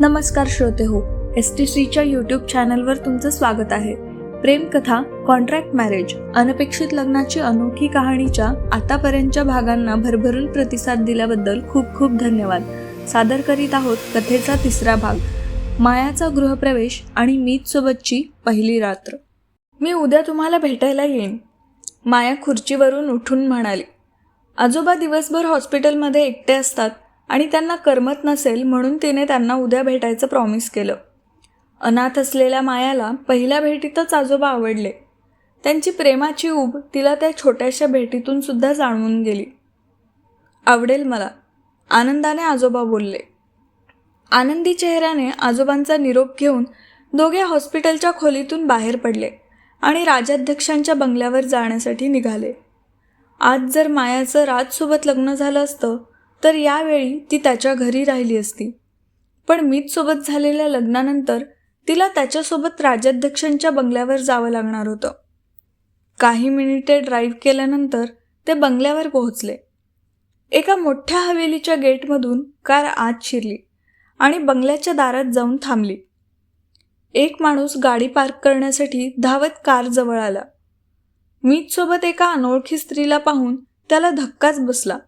नमस्कार श्रोते हो एस टी सीच्या यूट्यूब चॅनलवर तुमचं स्वागत आहे. प्रेमकथा कॉन्ट्रॅक्ट मॅरेज अनपेक्षित लग्नाची अनोखी कहाणीच्या आतापर्यंतच्या भागांना भरभरून प्रतिसाद दिल्याबद्दल खूप खूप धन्यवाद. सादर करीत आहोत कथेचा तिसरा भाग मायाचा गृहप्रवेश आणि मीत सोबतची पहिली रात्र. मी उद्या तुम्हाला भेटायला येईन माया खुर्चीवरून उठून म्हणाली. आजोबा दिवसभर हॉस्पिटलमध्ये एकटे असतात आणि त्यांना करमत नसेल म्हणून तिने त्यांना उद्या भेटायचं प्रॉमिस केलं. अनाथ असलेल्या मायाला पहिल्या भेटीतच आजोबा आवडले. त्यांची प्रेमाची ऊब तिला त्या छोट्याशा भेटीतून सुद्धा जाणवून गेली. आवडेल मला आनंदाने आजोबा बोलले. आनंदी चेहऱ्याने आजोबांचा निरोप घेऊन दोघे हॉस्पिटलच्या खोलीतून बाहेर पडले आणि राजाध्यक्षांच्या बंगल्यावर जाण्यासाठी निघाले. आज जर मायाचं राजसोबत लग्न झालं असतं तर यावेळी ती त्याच्या घरी राहिली असती. पण मीतसोबत झालेल्या लग्नानंतर तिला त्याच्यासोबत राजाध्यक्षांच्या बंगल्यावर जावं लागणार होतं. काही मिनिटे ड्राईव्ह केल्यानंतर ते बंगल्यावर पोहोचले. एका मोठ्या हवेलीच्या गेटमधून कार आत शिरली आणि बंगल्याच्या दारात जाऊन थांबली. एक माणूस गाडी पार्क करण्यासाठी धावत कारजवळ आला. मीतसोबत एका अनोळखी स्त्रीला पाहून त्याला धक्काच बसला.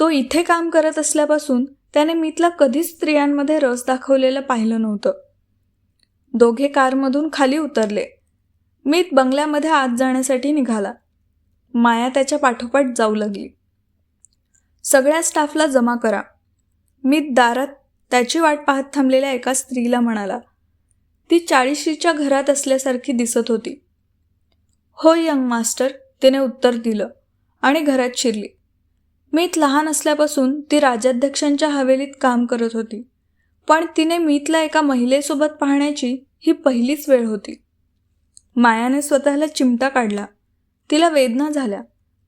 तो इथे काम करत असल्यापासून त्याने मीतला कधीच स्त्रियांमध्ये रस दाखवलेलं पाहिलं नव्हतं. दोघे कारमधून खाली उतरले. मीत बंगल्यामध्ये आत जाण्यासाठी निघाला. माया त्याच्या पाठोपाठ जाऊ लागली. सगळ्या स्टाफला जमा करा. मीत दारात त्याची वाट पाहत थांबलेल्या एका स्त्रीला म्हणाला. ती चाळीशीच्या घरात असल्यासारखी दिसत होती. हो यंग मास्टर तिने उत्तर दिलं आणि घरात शिरली. मीत लहान असल्यापासून ती राज्याध्यक्षांच्या हवेलीत काम करत होती. पण तिने मीतला एका महिलेसोबत पाहण्याची ही पहिलीच वेळ होती. मायाने स्वतःला चिमटा काढला. तिला वेदना झाल्या.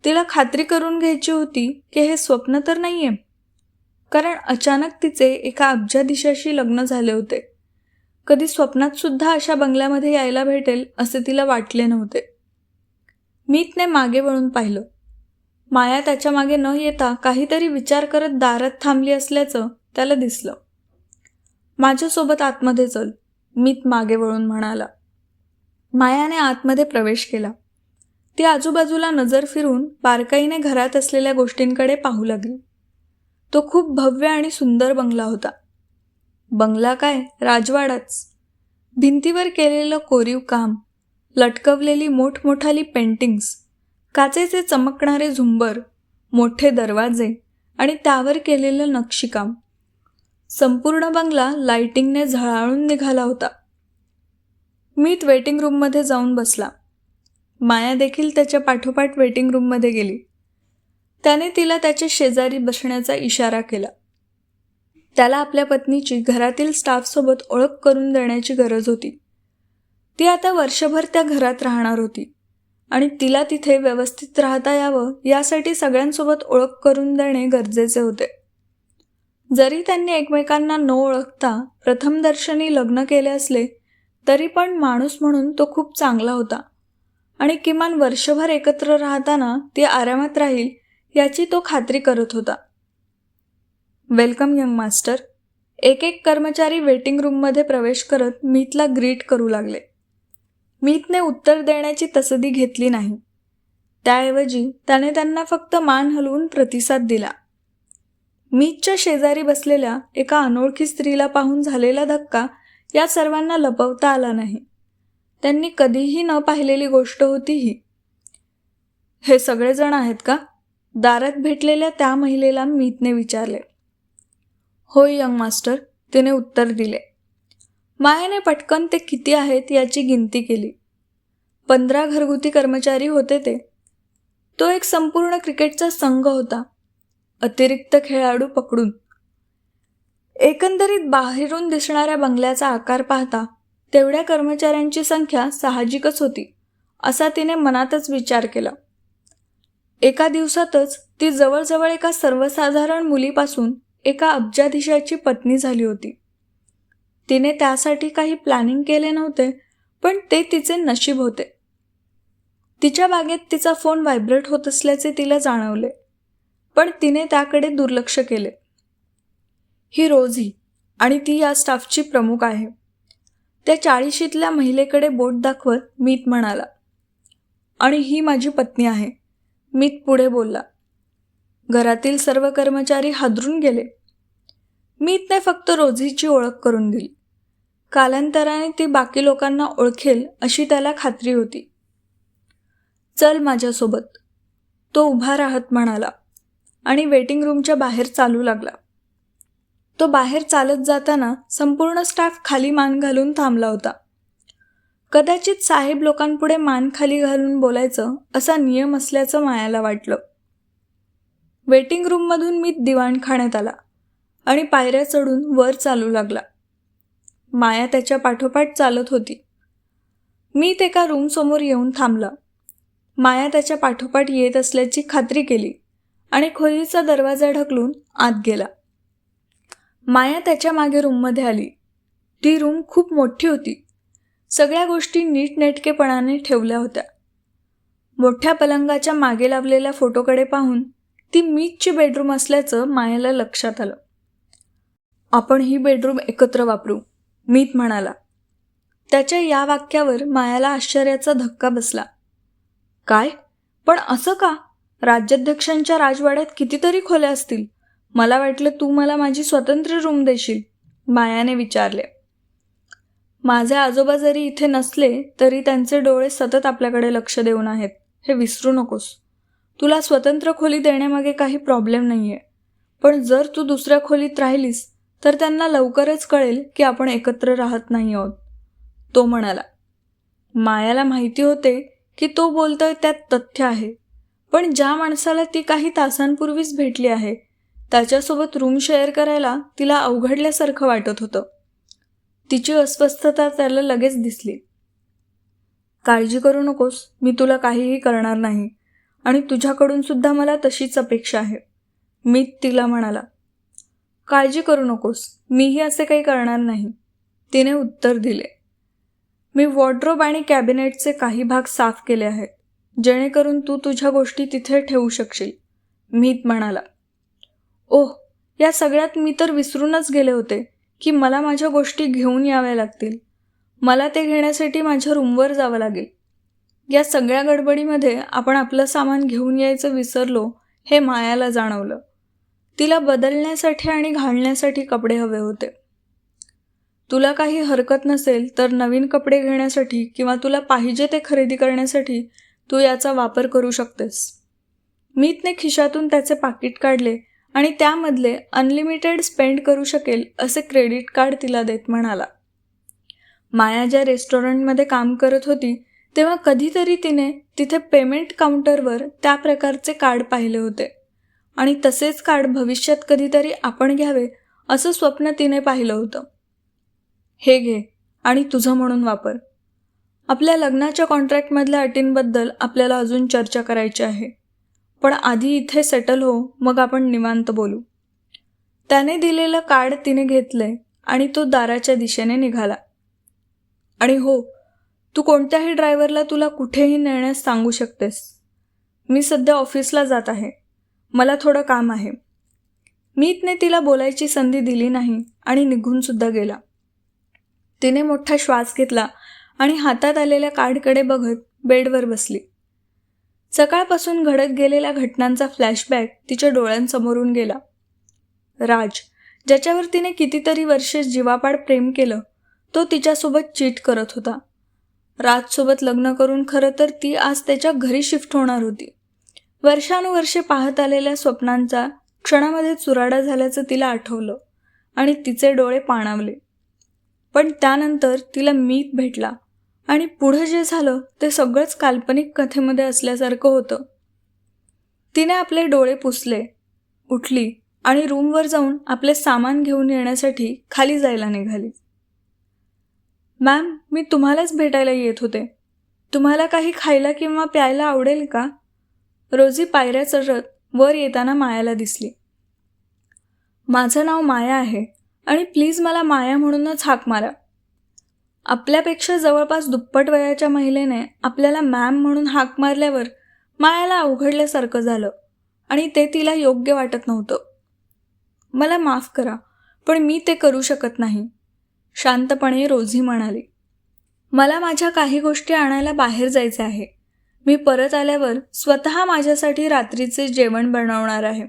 तिला खात्री करून घ्यायची होती की हे स्वप्न तर नाही आहे कारण अचानक तिचे एका अब्जाधीशाशी लग्न झाले होते. कधी स्वप्नात सुद्धा अशा बंगल्यामध्ये यायला भेटेल असे तिला वाटले नव्हते. मीतने मागे वळून पाहिलं. माया त्याच्यामागे न येता काहीतरी विचार करत दारात थांबली असल्याचं त्याला दिसलं. माझ्यासोबत आतमध्ये चल मीत मागे वळून म्हणाला. मायाने आतमध्ये प्रवेश केला. ती आजूबाजूला नजर फिरून बारकाईने घरात असलेल्या गोष्टींकडे पाहू लागली. तो खूप भव्य आणि सुंदर बंगला होता. बंगला काय? राजवाडाच. भिंतीवर केलेलं कोरीव काम लटकवलेली मोठमोठाली पेंटिंग्स काचेचे चमकणारे झुंबर मोठे दरवाजे आणि त्यावर केलेलं नक्षीकाम. संपूर्ण बंगला लाइटिंगने झळाळून निघाला होता. मीत वेटिंग रूममध्ये जाऊन बसला. माया देखील त्याच्या पाठोपाठ वेटिंग रूममध्ये गेली. त्याने तिला त्याच्या शेजारी बसण्याचा इशारा केला. त्याला आपल्या पत्नीची घरातील स्टाफसोबत ओळख करून देण्याची गरज होती. ती आता वर्षभर त्या घरात राहणार होती. आणि तिला तिथे व्यवस्थित राहता यावं यासाठी सगळ्यांसोबत ओळख करून देणे गरजेचे होते. जरी त्यांनी एकमेकांना न ओळखता प्रथमदर्शनी लग्न केले असले तरी पण माणूस म्हणून तो खूप चांगला होता. आणि किमान वर्षभर एकत्र राहताना ती आरामात राहील याची तो खात्री करत होता. Welcome young master. एक एक कर्मचारी वेटिंग रूममध्ये प्रवेश करत मीतला ग्रीट करू लागले. मीतने उत्तर देण्याची तसदी घेतली नाही. त्याऐवजी त्याने त्यांना फक्त मान हलवून प्रतिसाद दिला. मीतच्या शेजारी बसलेल्या एका अनोळखी स्त्रीला पाहून झालेला धक्का या सर्वांना लपवता आला नाही. त्यांनी कधीही न पाहिलेली गोष्ट होती ही हे सगळेजण आहेत का? दारात भेटलेल्या त्या महिलेला मीतने विचारले. होय यंग मास्टर तिने उत्तर दिले. मायाने पटकन ते किती आहेत याची गिनती केली. पंधरा घरगुती कर्मचारी होते ते. तो एक संपूर्ण क्रिकेटचा संघ होता. अतिरिक्त खेळाडू पकडून. एकंदरीत बाहेरून दिसणाऱ्या बंगल्याचा आकार पाहता तेवढ्या कर्मचाऱ्यांची संख्या साहजिकच होती असा तिने मनातच विचार केला. एका दिवसातच ती जवळजवळ एका सर्वसाधारण मुलीपासून एका अब्जाधीशाची पत्नी झाली होती. तिने त्यासाठी काही प्लॅनिंग केले नव्हते पण ते तिचे नशीब होते. तिच्या बागेत तिचा फोन व्हायब्रेट होत असल्याचे तिला जाणवले पण तिने त्याकडे दुर्लक्ष केले. ही रोझी आणि ती या स्टाफची प्रमुख आहे. त्या चाळीशीतल्या महिलेकडे बोट दाखवत मीत म्हणाला आणि ही माझी पत्नी आहे. मीत पुढे बोलला घरातील सर्व कर्मचारी हादरून गेले. मी ते फक्त रोझीची ओळख करून दिली. कालांतराने ती बाकी लोकांना ओळखेल अशी त्याला खात्री होती. चल माझ्यासोबत. तो उभा राहत म्हणाला आणि वेटिंग रूमच्या बाहेर चालू लागला. तो बाहेर चालत जाताना संपूर्ण स्टाफ खाली मान घालून थांबला होता. कदाचित साहेब लोकांपुढे मान खाली घालून बोलायचं असा नियम असल्याचं मायाला वाटलं. वेटिंग रूममधून मी दिवाणखाण्यात आला. आणि पायऱ्या चढून वर चालू लागला. माया त्याच्या पाठोपाठ चालत होती. मी ते एका रूमसमोर येऊन थांबला. माया त्याच्या पाठोपाठ येत असल्याची खात्री केली आणि खोलीचा दरवाजा ढकलून आत गेला. माया त्याच्यामागे रूममध्ये आली. ती रूम खूप मोठी होती. सगळ्या गोष्टी नीटनेटकेपणाने ठेवल्या होत्या. मोठ्या पलंगाच्या मागे लावलेल्या फोटोकडे पाहून ती मीचची बेडरूम असल्याचं मायाला लक्षात आलं. आपण ही बेडरूम एकत्र वापरू मीत म्हणाला. त्याच्या या वाक्यावर मायाला आश्चर्याचा धक्का बसला. काय? पण असं का? राज्याध्यक्षांच्या राजवाड्यात कितीतरी खोल्या असतील. मला वाटलं तू मला माझी स्वतंत्र रूम देशील मायाने विचारले. माझे आजोबा जरी इथे नसले तरी त्यांचे डोळे सतत आपल्याकडे लक्ष देऊन आहेत. हे विसरू नकोस. तुला स्वतंत्र खोली देण्यामागे काही प्रॉब्लेम नाही आहे पण जर तू दुसऱ्या खोलीत राहिलीस तर त्यांना लवकरच कळेल की आपण एकत्र राहत नाही आहोत. तो म्हणाला मायाला माहिती होते की तो बोलतोय त्यात तथ्य आहे पण ज्या माणसाला ती काही तासांपूर्वीच भेटली आहे त्याच्यासोबत रूम शेअर करायला तिला अवघडल्यासारखं वाटत होतं. तिची अस्वस्थता त्याला लगेच दिसली. काळजी करू नकोस मी तुला काहीही करणार नाही आणि तुझ्याकडून सुद्धा मला तशीच अपेक्षा आहे मी तिला म्हणाला. काळजी करू नकोस. मीही असे काही करणार नाही. तिने उत्तर दिले. मी वॉर्ड्रोब आणि कॅबिनेटचे काही भाग साफ केले आहेत. जेणेकरून तू तुझ्या गोष्टी तिथे ठेवू शकशील. मीत म्हणाला. ओह या सगळ्यात मी तर विसरूनच गेले होते की मला माझ्या गोष्टी घेऊन याव्या लागतील. मला ते घेण्यासाठी माझ्या रूमवर जावं लागेल. या सगळ्या गडबडीमध्ये आपण आपलं सामान घेऊन यायचं विसरलो हे मायाला जाणवलं. तिला बदलण्यासाठी आणि घालण्यासाठी कपडे हवे होते. तुला काही हरकत नसेल तर नवीन कपडे घेण्यासाठी किंवा तुला पाहिजे ते खरेदी करण्यासाठी तू याचा वापर करू शकतेस. मीतने खिशातून त्याचे पाकिट काढले आणि त्यामधले अनलिमिटेड स्पेंड करू शकेल असे क्रेडिट कार्ड तिला देत म्हणाला. माया ज्या रेस्टॉरंटमध्ये काम करत होती तेव्हा कधीतरी तिने तिथे पेमेंट काउंटरवर त्या प्रकारचे कार्ड पाहिले होते. आणि तसेच कार्ड भविष्यात कधीतरी आपण घ्यावे असं स्वप्न तिने पाहिलं होतं. हे घे आणि तुझं म्हणून वापर. आपल्या लग्नाच्या कॉन्ट्रॅक्टमधल्या अटींबद्दल आपल्याला अजून चर्चा करायची आहे. पण आधी इथे सेटल हो मग आपण निवांत बोलू. त्याने दिलेलं कार्ड तिने घेतलंय आणि तो दाराच्या दिशेने निघाला. आणि हो तू कोणत्याही ड्रायव्हरला तुला कुठेही नेण्यास सांगू शकतेस. मी सध्या ऑफिसला जात आहे. मला थोडं काम आहे. मीतने तिला बोलायची संधी दिली नाही आणि निघूनसुद्धा गेला. तिने मोठा श्वास घेतला आणि हातात आलेल्या कार्डकडे बघत बेडवर बसली. सकाळपासून घडत गेलेल्या घटनांचा फ्लॅशबॅक तिच्या डोळ्यांसमोरून गेला. राज ज्याच्यावर तिने कितीतरी वर्षे जीवापाड प्रेम केलं तो तिच्यासोबत चीट करत होता. राजसोबत लग्न करून खरं तर ती आज त्याच्या घरी शिफ्ट होणार होती. वर्षानुवर्षे पाहत आलेल्या स्वप्नांचा क्षणामध्ये चुराडा झाल्याचं तिला आठवलं आणि तिचे डोळे पाणावले. पण त्यानंतर तिला मीत भेटला आणि पुढं जे झालं ते सगळंच काल्पनिक कथेमध्ये असल्यासारखं होतं. तिने आपले डोळे पुसले उठली आणि रूमवर जाऊन आपले सामान घेऊन येण्यासाठी खाली जायला निघाली. मॅम मी तुम्हालाच भेटायला येत होते. तुम्हाला काही खायला किंवा प्यायला आवडेल का? रोजी पायऱ्या चढत वर येताना मायाला दिसली. माझं नाव माया आहे आणि प्लीज मला माया म्हणूनच हाक मारा. आपल्यापेक्षा जवळपास दुप्पट वयाच्या महिलेने आपल्याला मॅम म्हणून हाक मारल्यावर मायाला अवघडल्यासारखं झालं आणि ते तिला योग्य वाटत नव्हतं. मला माफ करा पण मी ते करू शकत नाही शांतपणे रोझी म्हणाली. मला माझ्या काही गोष्टी आणायला बाहेर जायचे आहे. मी परत आल्यावर स्वतः माझ्यासाठी रात्रीचे जेवण बनवणार आहे.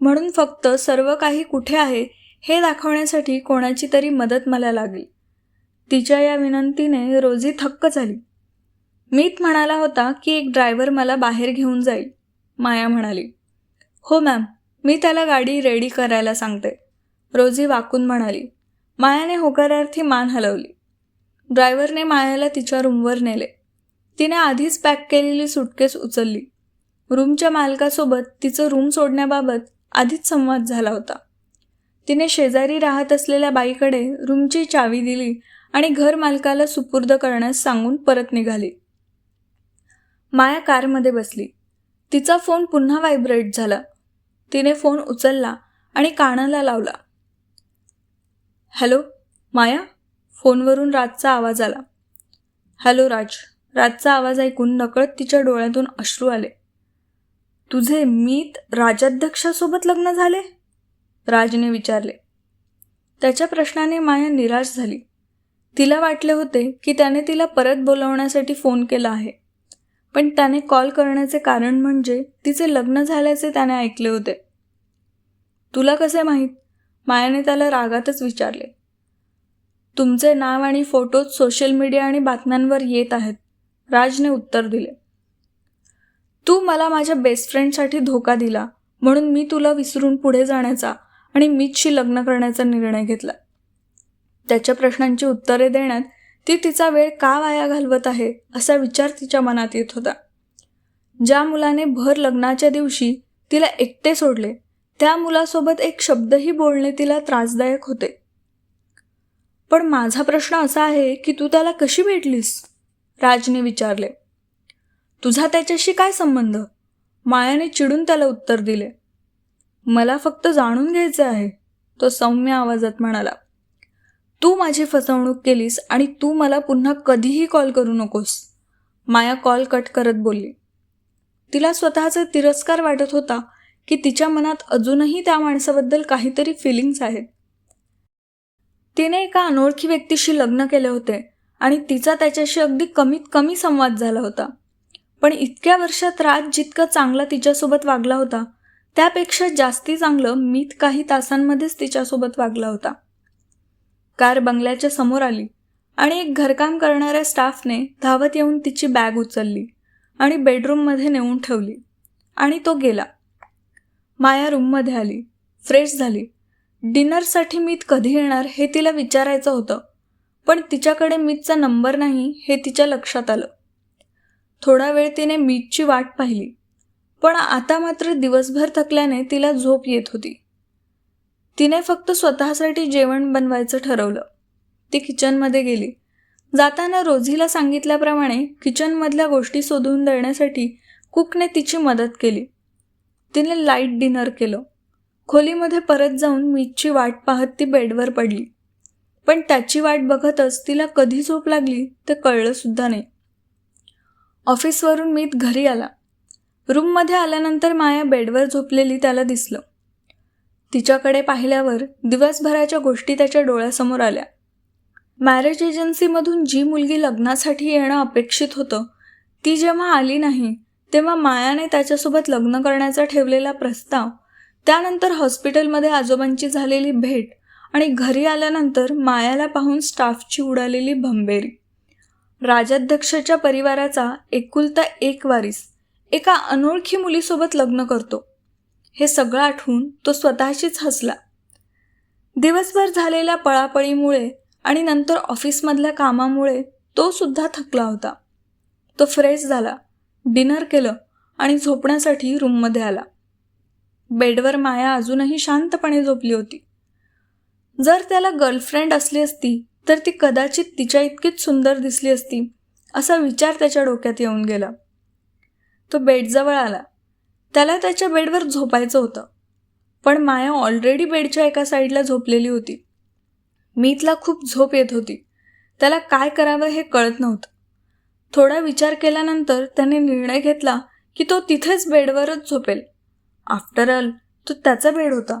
म्हणून फक्त सर्व काही कुठे आहे हे दाखवण्यासाठी कोणाची तरी मदत मला लागली. तिच्या या विनंतीने रोजी थक्क झाली. मीत म्हणाला होता की एक ड्रायव्हर मला बाहेर घेऊन जाईल. माया म्हणाली हो मॅम मी त्याला गाडी रेडी करायला सांगते. रोजी वाकून म्हणाली मायाने होकारार्थी मान हलवली. ड्रायव्हरने मायाला तिच्या रूमवर नेले. तिने आधीच पॅक केलेली सुटकेस उचलली. रूमच्या मालकासोबत तिचं रूम सोडण्याबाबत आधीच संवाद झाला होता. तिने शेजारी राहत असलेल्या बाईकडे रूमची चावी दिली आणि घर मालकाला सुपूर्द करण्यास सांगून परत निघाली. माया कारमध्ये बसली. तिचा फोन पुन्हा व्हायब्रेट झाला. तिने फोन उचलला आणि कानाला लावला. हॅलो माया? फोनवरून राजचा आवाज आला. हॅलो राज. राजचा आवाज ऐकून नकळत तिच्या डोळ्यातून अश्रू आले. तुझे मीत राजाध्यक्षासोबत लग्न झाले? राजने विचारले. त्याच्या प्रश्नाने माया निराश झाली. तिला वाटले होते की त्याने तिला परत बोलवण्यासाठी फोन केला आहे. पण त्याने कॉल करण्याचे कारण म्हणजे तिचे लग्न झाल्याचे त्याने ऐकले होते. तुला कसे माहीत? मायाने त्याला रागातच विचारले. तुमचे नाव आणि फोटोज सोशल मीडिया आणि बातम्यांवर येत आहेत. राजने उत्तर दिले. तू मला माझ्या बेस्ट फ्रेंडसाठी धोका दिला म्हणून मी तुला विसरून पुढे जाण्याचा आणि मीचशी लग्न करण्याचा निर्णय घेतला. त्याच्या प्रश्नांची उत्तरे देण्यात ती तिचा वेळ का वाया घालवत आहे असा विचार तिच्या मनात येत होता. ज्या मुलाने भर लग्नाच्या दिवशी तिला एकटे सोडले त्या मुलासोबत एक शब्दही बोलणे तिला त्रासदायक होते. पण माझा प्रश्न असा आहे की तू त्याला कशी भेटलीस? राजने विचारले तुझा त्याच्याशी काय संबंध? मायाने चिडून त्याला उत्तर दिले मला फक्त जाणून घ्यायचं आहे तो सौम्य आवाजात म्हणाला तू माझी फसवणूक केलीस आणि तू मला पुन्हा कधीही कॉल करू नकोस. माया कॉल कट करत बोलली तिला स्वतःचा तिरस्कार वाटत होता की तिच्या मनात अजूनही त्या माणसाबद्दल काहीतरी फिलिंग्स आहेत. तिने एका अनोळखी व्यक्तीशी लग्न केले होते आणि तिचा त्याच्याशी अगदी कमीत कमी संवाद झाला होता. पण इतक्या वर्षात राज जितका चांगला तिच्यासोबत वागला होता त्यापेक्षा जास्ती चांगलं मीत काही तासांमध्येच तिच्यासोबत वागला होता. कार बंगल्याच्या समोर आली आणि एक घरकाम करणाऱ्या स्टाफने धावत येऊन तिची बॅग उचलली आणि बेडरूममध्ये नेऊन ठेवली आणि तो गेला. माया रूममध्ये आली फ्रेश झाली. डिनरसाठी मीत कधी येणार हे तिला विचारायचं होतं. पण तिच्याकडे मीतचा नंबर नाही हे तिच्या लक्षात आलं. थोडा वेळ तिने मीतची वाट पाहिली. पण आता मात्र दिवसभर थकल्याने तिला झोप येत होती. तिने फक्त स्वतःसाठी जेवण बनवायचं ठरवलं. ती किचनमध्ये गेली. जाताना रोझीला सांगितल्याप्रमाणे किचनमधल्या गोष्टी शोधून देण्यासाठी कुकने तिची मदत केली. तिने लाइट डिनर केलं. खोलीमध्ये परत जाऊन मीतची वाट पाहत ती बेडवर पडली. पण त्याची वाट बघतच तिला कधी झोप लागली ते कळलंसुद्धा नाही. ऑफिसवरून मीत घरी आला. रूममध्ये आल्यानंतर माया बेडवर झोपलेली त्याला दिसलं. तिच्याकडे पाहिल्यावर दिवसभराच्या गोष्टी त्याच्या डोळ्यासमोर आल्या. मॅरेज एजन्सीमधून जी मुलगी लग्नासाठी येणं अपेक्षित होतं ती जेव्हा आली नाही तेव्हा मायाने त्याच्यासोबत लग्न करण्याचा ठेवलेला प्रस्ताव त्यानंतर हॉस्पिटलमध्ये आजोबांची झालेली भेट आणि घरी आल्यानंतर मायाला पाहून स्टाफची उडालेली भंबेरी. राजाध्यक्षाच्या परिवाराचा एकुलता एक वारीस एका अनोळखी मुलीसोबत लग्न करतो. हे सगळं आठवून तो स्वतःशीच हसला. दिवसभर झालेल्या पळापळीमुळे आणि नंतर ऑफिसमधल्या कामामुळे तो सुद्धा थकला होता. तो फ्रेश झाला डिनर केलं आणि झोपण्यासाठी रूममध्ये आला. बेडवर माया अजूनही शांतपणे झोपली होती. जर त्याला गर्लफ्रेंड असली असती तर ती कदाचित तिच्या इतकीच सुंदर दिसली असती असा विचार त्याच्या डोक्यात येऊन गेला. तो बेडजवळ आला. त्याला त्याच्या बेडवर झोपायचं होतं. पण माया ऑलरेडी बेडच्या एका साईडला झोपलेली होती. मीतला खूप झोप येत होती. त्याला काय करावं हे कळत नव्हतं. थोडा विचार केल्यानंतर त्याने निर्णय घेतला की तो तिथेच बेडवरच झोपेल. आफ्टर ऑल तो त्याचा बेड होता.